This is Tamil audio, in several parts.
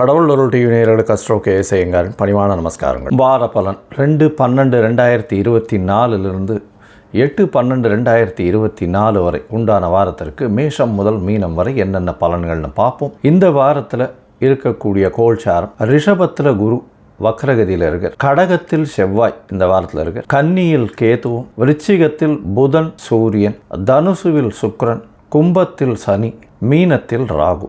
கடவுள் அருள் டிவி நேயர்களுக்கு அஸ்ட்ரோ கேஎஸ் பணிவான நமஸ்காரங்கள். வார பலன் ரெண்டு பன்னெண்டு ரெண்டாயிரத்தி இருபத்தி நாலுலேருந்து எட்டு பன்னெண்டு ரெண்டாயிரத்தி இருபத்தி நாலு வரை உண்டான வாரத்திற்கு மேஷம் முதல் மீனம் வரை என்னென்ன பலன்கள்னு பார்ப்போம். இந்த வாரத்தில் இருக்கக்கூடிய கோல்சாரம் ரிஷபத்தில் குரு வக்ரகதியில் இருக்கார். கடகத்தில் செவ்வாய் இந்த வாரத்தில் இருக்கார். கன்னியில் கேதுவும் விருச்சிகத்தில் புதன் சூரியன் தனுசுவில் சுக்ரன் கும்பத்தில் சனி மீனத்தில் ராகு.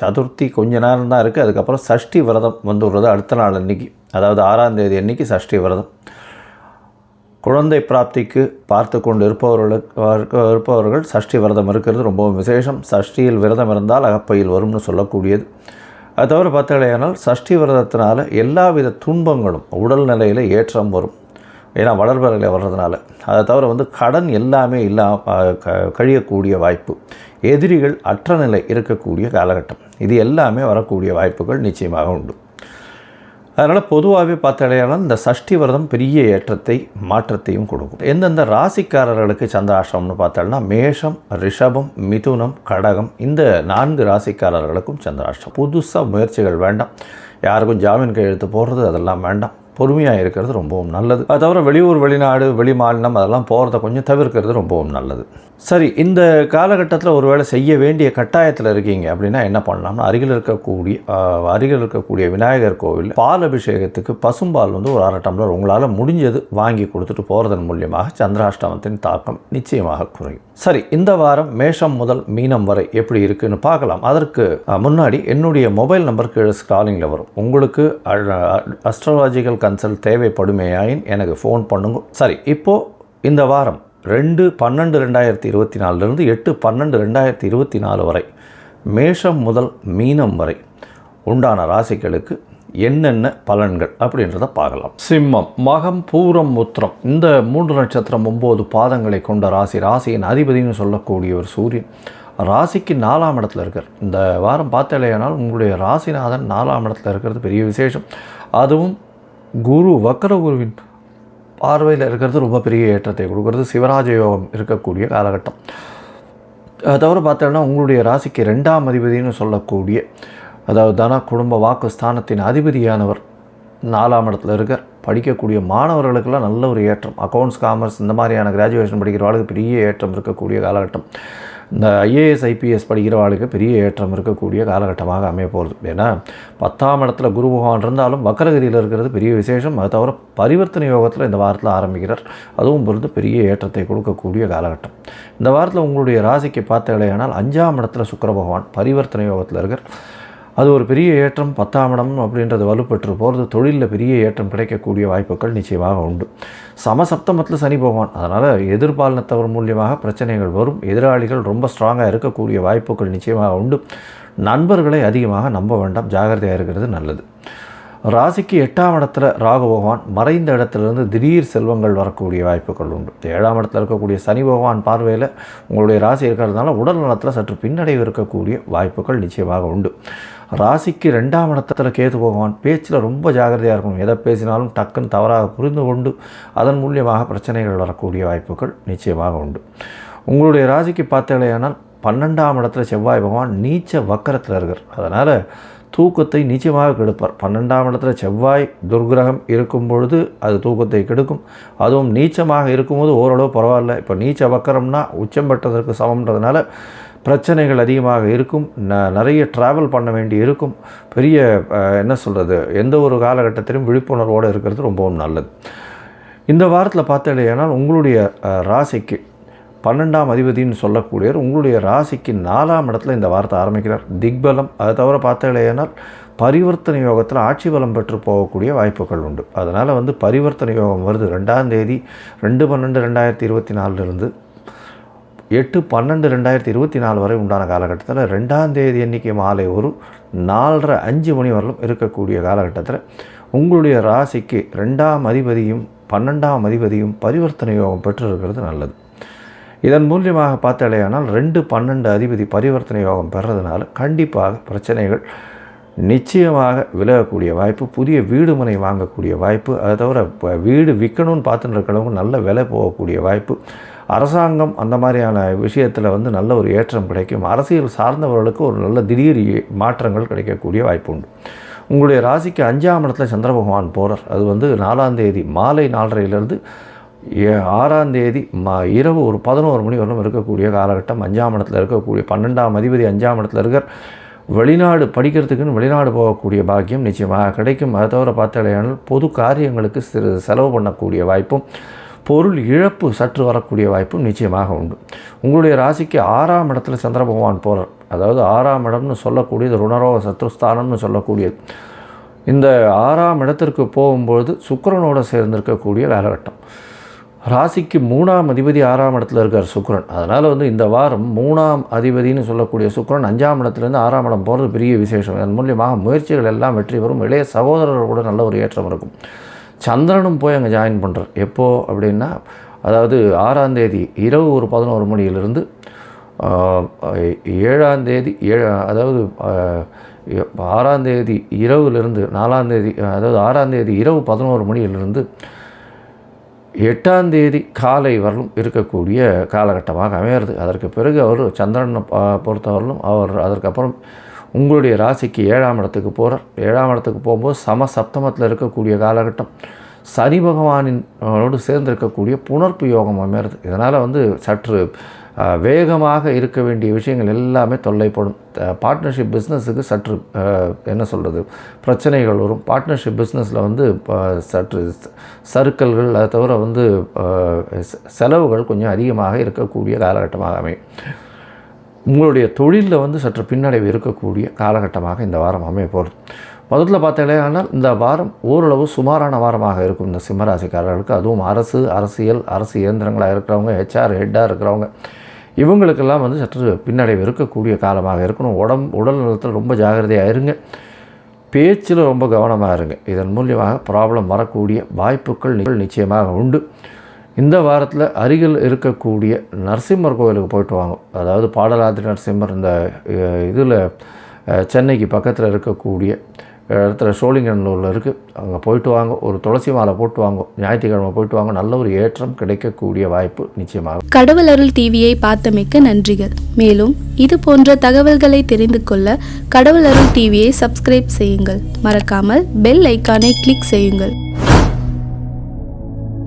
சதுர்த்தி கொஞ்ச நேரம் தான் இருக்குது அதுக்கப்புறம் சஷ்டி விரதம் வந்துடுறது அடுத்த நாள் அன்றைக்கி அதாவது ஆறாம் தேதி அன்னைக்கு சஷ்டி விரதம். குழந்தை பிராப்திக்கு பார்த்து கொண்டு இருப்பவர்களுக்கு இருப்பவர்கள் சஷ்டி விரதம் இருக்கிறது ரொம்பவும் விசேஷம். சஷ்டியில் விரதம் இருந்தால் அகப்பையில் வரும்னு சொல்லக்கூடியது. அது தவிர பார்த்தீங்களேனால் சஷ்டி விரதத்தினால எல்லாவித துன்பங்களும் உடல் நிலையில் ஏற்றம் வரும். ஏன்னா வளர்பறையில் வர்றதுனால. அதை தவிர வந்து கடன் எல்லாமே இல்லாம க- கழியக்கூடிய வாய்ப்பு. எதிரிகள் அற்ற நிலை இருக்கக்கூடிய காலகட்டம். இது எல்லாமே வரக்கூடிய வாய்ப்புகள் நிச்சயமாக உண்டு. அதனால் பொதுவாகவே பார்த்தாலும் இந்த சஷ்டி விரதம் பெரிய ஏற்றத்தை மாற்றத்தையும் கொடுக்கும். எந்தெந்த ராசிக்காரர்களுக்கு சந்திராஷ்டிரமம்னு பார்த்தாலும் மேஷம் ரிஷபம் மிதுனம் கடகம் இந்த நான்கு ராசிக்காரர்களுக்கும் சந்திராஷ்டிரம் புதுசாக முயற்சிகள் வேண்டாம். யாருக்கும் ஜாமீன் கையெழுத்து போடுறது அதெல்லாம் வேண்டாம். பொறுமையாக இருக்கிறது ரொம்பவும் நல்லது. அது தவிர வெளியூர் வெளிநாடு வெளி மாநிலம் அதெல்லாம் போகிறத கொஞ்சம் தவிர்க்கிறது ரொம்பவும் நல்லது. சரி இந்த காலகட்டத்தில் ஒருவேளை செய்ய வேண்டிய கட்டாயத்தில் இருக்கீங்க அப்படின்னா என்ன பண்ணலாம்னா அருகில் இருக்கக்கூடிய அருகில் இருக்கக்கூடிய விநாயகர் கோவில் பால் அபிஷேகத்துக்கு பசும்பால் வந்து ஒரு அரை டம்ளர் உங்களால் முடிஞ்சது வாங்கி கொடுத்துட்டு போகிறதன் மூலியமாக சந்திராஷ்டமத்தின் தாக்கம் நிச்சயமாக குறையும். சரி இந்த வாரம் மேஷம் முதல் மீனம் வரை எப்படி இருக்குன்னு பார்க்கலாம். அதற்கு முன்னாடி என்னுடைய மொபைல் நம்பருக்கு ஸ்க்ராலிங்கில் வரும். உங்களுக்கு அஸ்ட்ராலாஜிக்கல் கன்சல்ட் தேவைப்படுமேயாயின் எனக்கு ஃபோன் பண்ணுங்க. சரி இப்போது இந்த வாரம் ரெண்டு பன்னெண்டு ரெண்டாயிரத்தி இருபத்தி நாலுலேருந்து எட்டு பன்னெண்டு ரெண்டாயிரத்தி இருபத்தி நாலு வரை மேஷம் முதல் மீனம் வரை உண்டான ராசிகளுக்கு என்னென்ன பலன்கள் அப்படின்றத பார்க்கலாம். சிம்மம் மகம் பூரம் உத்திரம். இந்த மூன்று நட்சத்திரம் ஒம்பது பாதங்களை கொண்ட ராசி ராசியின் அதிபதினு சொல்லக்கூடியவர் சூரியன். ராசிக்கு நாலாம் இடத்துல இருக்கார். இந்த வாரம் பார்த்தாலேயானால் உங்களுடைய ராசிநாதன் நாலாம் இடத்துல இருக்கிறது பெரிய விசேஷம். அதுவும் குரு வக்கர குருவின் பார்வையில் இருக்கிறது ரொம்ப பெரிய ஏற்றத்தை கொடுக்கறது. சிவராஜ யோகம் இருக்கக்கூடிய காலகட்டம். தவிர பார்த்தோம்னா உங்களுடைய ராசிக்கு ரெண்டாம் அதிபதினு சொல்லக்கூடிய அதாவது தன குடும்ப வாக்கு ஸ்தானத்தின் அதிபதியானவர் நாலாம் இடத்துல இருக்கார். படிக்கக்கூடிய மாணவர்களுக்கெல்லாம் நல்ல ஒரு ஏற்றம். அக்கௌண்ட்ஸ் காமர்ஸ் இந்த மாதிரியான கிராஜுவேஷன் படிக்கிறவர்களுக்கு பெரிய ஏற்றம் இருக்கக்கூடிய காலகட்டம். இந்த ஐஏஎஸ் ஐபிஎஸ் படிக்கிறவாளுக்கு பெரிய ஏற்றம் இருக்கக்கூடிய காலகட்டமாக அமைய போகிறது ஏன்னா பத்தாம் இடத்துல குரு பகவான் இருந்தாலும் வக்கரகதியில் இருக்கிறது பெரிய விசேஷம். அது தவிர பரிவர்த்தனை யோகத்தில் இந்த வாரத்தில் ஆரம்பிக்கிறார். அதுவும் பொறுத்து பெரிய ஏற்றத்தை கொடுக்கக்கூடிய காலகட்டம். இந்த வாரத்தில் உங்களுடைய ராசிக்கு பார்த்தீங்களேனால் அஞ்சாம் இடத்துல சுக்கர பகவான் பரிவர்த்தனை யோகத்தில் இருக்கிற அது ஒரு பெரிய ஏற்றம் பத்தாம் இடம் அப்படின்றது வலுப்பெற்று போகிறது தொழிலில் பெரிய ஏற்றம் கிடைக்கக்கூடிய வாய்ப்புகள் நிச்சயமாக உண்டு. சமசப்தமத்தில் சனி பகவான். அதனால் எதிர்பாலினத்தவர் மூலியமாக பிரச்சனைகள் வரும். எதிராளிகள் ரொம்ப ஸ்ட்ராங்காக இருக்கக்கூடிய வாய்ப்புகள் நிச்சயமாக உண்டு. நண்பர்களை அதிகமாக நம்ப வேண்டாம். ஜாகிரதையாக இருக்கிறது நல்லது. ராசிக்கு எட்டாம் இடத்துல ராகு பகவான். மறைந்த இடத்துலேருந்து திடீர் செல்வங்கள் வரக்கூடிய வாய்ப்புகள் உண்டு. ஏழாம் இடத்துல இருக்கக்கூடிய சனி பகவான் பார்வையில் உங்களுடைய ராசி இருக்கிறதுனால உடல் நலத்தில் சற்று பின்னடைவு இருக்கக்கூடிய வாய்ப்புகள் நிச்சயமாக உண்டு. ராசிக்கு ரெண்டாம் இடத்துல கேது பகவான் பேச்சில் ரொம்ப ஜாகிரதையாக இருக்கும். எதை பேசினாலும் டக்குன்னு தவறாக புரிந்து கொண்டு அதன் மூலியமாக பிரச்சனைகள் வரக்கூடிய வாய்ப்புகள் நிச்சயமாக உண்டு. உங்களுடைய ராசிக்கு பார்த்தீங்களேனால் பன்னெண்டாம் இடத்துல செவ்வாய் பகவான் நீச்ச வக்கரத்தில் இருக்கார். அதனால் தூக்கத்தை நிச்சயமாக கெடுப்பார். பன்னெண்டாம் இடத்துல செவ்வாய் துர்கிரகம் இருக்கும் பொழுது அது தூக்கத்தை கெடுக்கும். அதுவும் நீச்சமாக இருக்கும்போது ஓரளவு பரவாயில்ல. இப்போ நீச்ச வக்கரம்னா உச்சம் பெற்றதற்கு சமம்ன்றதுனால பிரச்சனைகள் அதிகமாக இருக்கும் ந நிறைய ட்ராவல் பண்ண வேண்டி இருக்கும். பெரிய என்ன சொல்கிறது எந்த ஒரு காலகட்டத்திலும் விழிப்புணர்வோடு இருக்கிறது ரொம்பவும் நல்லது. இந்த வாரத்தில் பார்த்தீங்கன்னா உங்களுடைய ராசிக்கு பன்னெண்டாம் அதிபதினு சொல்லக்கூடியவர் உங்களுடைய ராசிக்கு நாலாம் இடத்துல இந்த வாரத்தை ஆரம்பிக்கிறார். திக்பலம் அதை தவிர பார்த்தீங்கன்னா பரிவர்த்தனை யோகத்தில் ஆட்சி பலம் பெற்று போகக்கூடிய வாய்ப்புகள் உண்டு. அதனால் வந்து பரிவர்த்தனை யோகம் வருது. ரெண்டாம் தேதி ரெண்டு பன்னெண்டு ரெண்டாயிரத்தி இருபத்தி நாலுலேருந்து எட்டு பன்னெண்டு ரெண்டாயிரத்தி இருபத்தி நாலு வரை உண்டான காலகட்டத்தில் ரெண்டாம் தேதி எண்ணிக்கை மாலை ஒரு நாலரை அஞ்சு மணி வரலும் இருக்கக்கூடிய காலகட்டத்தில் உங்களுடைய ராசிக்கு ரெண்டாம் அதிபதியும் பன்னெண்டாம் அதிபதியும் பரிவர்த்தனை யோகம் பெற்றிருக்கிறது நல்லது. இதன் மூலியமாக பார்த்தாலேயானால் ரெண்டு பன்னெண்டு அதிபதி பரிவர்த்தனை யோகம் பெறதுனால கண்டிப்பாக பிரச்சனைகள் நிச்சயமாக விலகக்கூடிய வாய்ப்பு புதிய வீடு மனை வாங்கக்கூடிய வாய்ப்பு அதை தவிர வீடு விற்கணும்னு பார்த்துட்டு இருக்கிறவங்க நல்ல விலை போகக்கூடிய வாய்ப்பு அரசாங்கம் அந்த மாதிரியான விஷயத்தில் வந்து நல்ல ஒரு ஏற்றம் கிடைக்கும். அரசியல் சார்ந்தவர்களுக்கு ஒரு நல்ல திடீர் மாற்றங்கள் கிடைக்கக்கூடிய வாய்ப்பு உண்டு. உங்களுடைய ராசிக்கு அஞ்சாம் இடத்துல சந்திர பகவான் போகிறார் அது வந்து நாலாம் தேதி மாலை நாலரையிலேருந்து ஏ- ஆறாம் தேதி ம இரவு ஒரு பதினோரு மணி வரலும் இருக்கக்கூடிய காலகட்டம். அஞ்சாம் இடத்துல இருக்கக்கூடிய பன்னெண்டாம் அதிபதி அஞ்சாம் இடத்துல இருக்கிற வெளிநாடு படிக்கிறதுக்குன்னு வெளிநாடு போகக்கூடிய பாக்கியம் நிச்சயமாக கிடைக்கும். அதை தவிர பார்த்தாலேயானால் பொது காரியங்களுக்கு சிறு செலவு பண்ணக்கூடிய வாய்ப்பும் பொருள் இழப்பு சற்று வரக்கூடிய வாய்ப்பும் நிச்சயமாக உண்டு. உங்களுடைய ராசிக்கு ஆறாம் இடத்துல சந்திர பகவான் போகிறார் அதாவது ஆறாம் இடம்னு சொல்லக்கூடியது ருணரோக சத்ருஸ்தானம்னு சொல்லக்கூடியது. இந்த ஆறாம் இடத்திற்கு போகும்பொழுது சுக்கரனோடு சேர்ந்திருக்கக்கூடிய காலகட்டம். ராசிக்கு மூணாம் அதிபதி ஆறாம் இடத்துல இருக்கார் சுக்கரன். அதனால் வந்து இந்த வாரம் மூணாம் அதிபதினு சொல்லக்கூடிய சுக்கரன் அஞ்சாம் இடத்துலேருந்து ஆறாம் இடம் போகிறது பெரிய விசேஷம். அதன் மூலியமாக முயற்சிகள் எல்லாம் வெற்றி பெறும். இளைய சகோதரர்கள் கூட நல்ல ஒரு ஏற்றம் இருக்கும். சந்திரனும் போய் அங்கே ஜாயின் பண்ணுறார் எப்போது அப்படின்னா அதாவது ஆறாம் தேதி இரவு ஒரு பதினோரு மணியிலிருந்து ஏழாந்தேதி ஏழாம் தேதி ஏழ அதாவது ஆறாந்தேதி ஆறாம் தேதி இரவுலேருந்து நாலாம் தேதி அதாவது ஆறாம் தேதி இரவு பதினோரு மணியிலிருந்து எட்டாம் தேதி காலை வரலும் இருக்கக்கூடிய காலகட்டமாக அமையிறது. அதற்கு பிறகு அவர் சந்திரனை பொறுத்தவரையிலும் அவர் அதற்கப்புறம் உங்களுடைய ராசிக்கு ஏழாம் இடத்துக்கு போகிறார் ஏழாம் இடத்துக்கு போகும்போது சம சப்தமத்தில் இருக்கக்கூடிய காலகட்டம். சனி பகவானினோடு சேர்ந்திருக்கக்கூடிய சேர்ந்து இருக்கக்கூடிய புணர்ப்பு யோகம் அமையிறது. இதனால் வந்து சற்று வேகமாக இருக்க வேண்டிய விஷயங்கள் எல்லாமே தொல்லைப்படும். பார்ட்னர்ஷிப் பிஸ்னஸுக்கு சற்று என்ன சொல்கிறது பிரச்சனைகள் வரும். பார்ட்னர்ஷிப் பிஸ்னஸில் வந்து சற்று சருக்கல்கள் அதை தவிர வந்து செலவுகள் கொஞ்சம் அதிகமாக இருக்கக்கூடிய காலகட்டமாக அமையும். உங்களுடைய தொழிலில் வந்து சற்று பின்னடைவு இருக்கக்கூடிய காலகட்டமாக இந்த வாரம் அமைய போகிறது முதல்ல பார்த்தீங்கன்னா இந்த வாரம் ஓரளவு சுமாரான வாரமாக இருக்கும் இந்த சிம்மராசிக்காரர்களுக்கு. அதுவும் அரசு அரசியல் அரசு இயந்திரங்களாக இருக்கிறவங்க ஹெச்ஆர் ஹெட்டாக இருக்கிறவங்க இவங்களுக்கெல்லாம் வந்து சற்று பின்னடைவு இருக்கக்கூடிய காலமாக இருக்கணும். உடம்பு உடல் நலத்தில் ரொம்ப ஜாகிரதையாக இருங்க. பேச்சில் ரொம்ப கவனமாக இருங்க. இதன் மூலியமாக ப்ராப்ளம் வரக்கூடிய வாய்ப்புகள் நி- நிச்சயமாக உண்டு. இந்த வாரத்தில் அருகில் இருக்கக்கூடிய நரசிம்மர் கோவிலுக்கு போயிட்டு வாங்க. அதாவது பாடலாதிரி நரசிம்மர் இந்த இதில் சென்னைக்கு பக்கத்தில் இருக்கக்கூடிய இடத்துல சோழிங்கநல்லூரில் இருக்குது அங்கே போயிட்டு வாங்க. ஒரு துளசி மாலை போட்டு வாங்க. ஞாயிற்றுக்கிழமை போயிட்டு வாங்க. நல்ல ஒரு ஏற்றம் கிடைக்கக்கூடிய வாய்ப்பு நிச்சயமாக. கடவுள் அருள் டிவியை பார்த்தமைக்க நன்றிகள். மேலும் இது போன்ற தகவல்களை தெரிந்து கொள்ள கடவுள் அருள் டிவியை சப்ஸ்கிரைப் செய்யுங்கள். மறக்காமல் பெல் ஐக்கானை கிளிக் செய்யுங்கள்.